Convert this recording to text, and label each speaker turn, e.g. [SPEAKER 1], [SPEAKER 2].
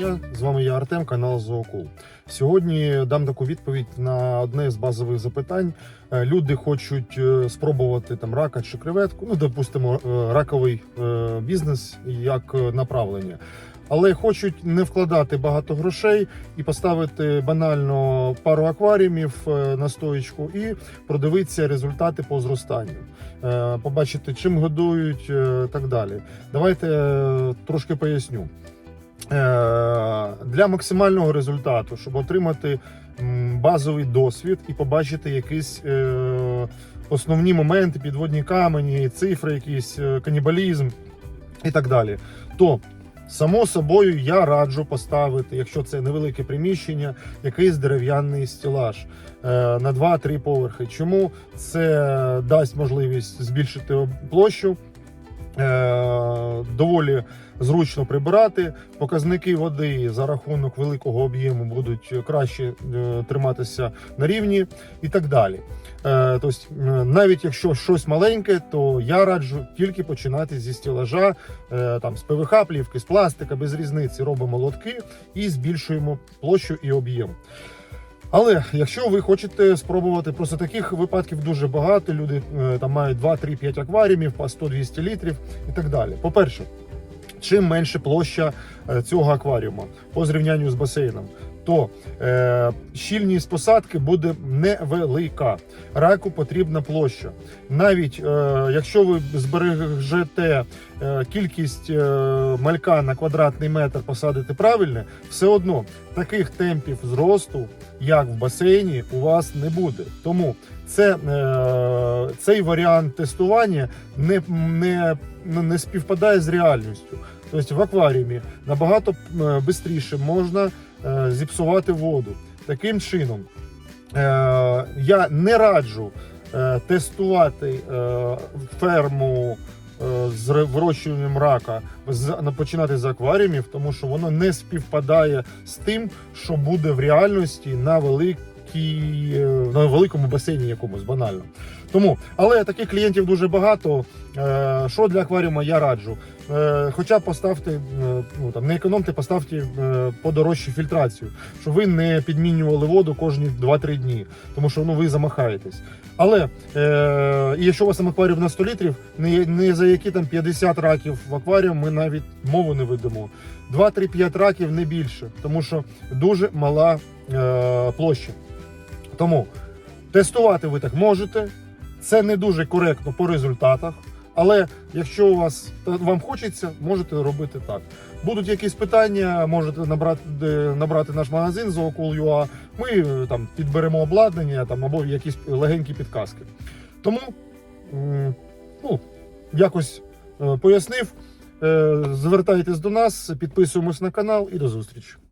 [SPEAKER 1] дня. З вами я Артем, канал Зоокул. Сьогодні дам таку відповідь на одне з базових запитань. Е, Люди хочуть е, спробувати там рака чи креветку, ну допустимо, е, раковий бізнес як направлення. Але хочуть не вкладати багато грошей і поставити банально пару акваріумів на стоїчку і продивитися результати по зростанню, побачити, чим годують, так далі. Давайте трошки поясню. Е, Для максимального результату, щоб отримати базовий досвід і побачити якісь е, основні моменти, підводні камені, цифри, якийсь е, канібалізм і так далі. То Само собою я раджу поставити, якщо це невелике приміщення, якийсь дерев'яний стілаж на 2-3 поверхи. Чому це дасть можливість збільшити площу, доволі зручно прибирати. Показники води за рахунок великого об'єму будуть краще е, триматися на рівні і так далі. Е, Тобто, е, навіть якщо щось маленьке, то я раджу тільки починати зі стілажа, е, там з ПВХ, плівки, з пластика, без різниці. Робимо лотки і збільшуємо площу і об'єм. Але якщо ви хочете спробувати, просто таких випадків дуже багато. Люди е, там мають 2, 3, 5 акваріумів по 100-200 літрів і так далі. По-перше, чим менше площа е, цього акваріума по зрівнянню з басейном, то е, щільність посадки буде невелика. Раку потрібна площа. Навіть е, якщо ви збережете кількість е, малька на квадратний метр посадити правильно, все одно таких темпів зросту, як в басейні, у вас не буде. Тому це, е, цей варіант тестування не, не, ну, не співпадає з реальністю. Тобто в акваріумі набагато швидше можна е, зіпсувати воду. Таким чином, е, я не раджу е, тестувати е, ферму е, з ре- вирощуванням рака з, на- починати з акваріумів, тому що воно не співпадає з тим, що буде в реальності на великій, е, на великому басейні якомусь банально. Тому, але таких клієнтів дуже багато. Е, Що для акваріума я раджу? Е, Хоча поставте, ну там не економте, поставте подорожчу фільтрацію, щоб ви не підмінювали воду кожні 2-3 дні, тому що ну ви замахаєтесь. Але е, якщо у вас там акваріум на 100 літрів, не, не за які там 50 раків в акваріум ми навіть мову не ведемо. 2-3-5 раків не більше, тому що дуже мала е, площа. Тому тестувати ви так можете. Це не дуже коректно по результатах. Але якщо у вас вам хочеться, можете робити так. Будуть якісь питання, можете набрати набрати наш магазин Zookul.ua, Ми е, там підберемо обладнання там або якісь легенькі підказки. Тому ну, якось е, пояснив. Е, Звертайтесь до нас, підписуємось на канал і до зустрічі.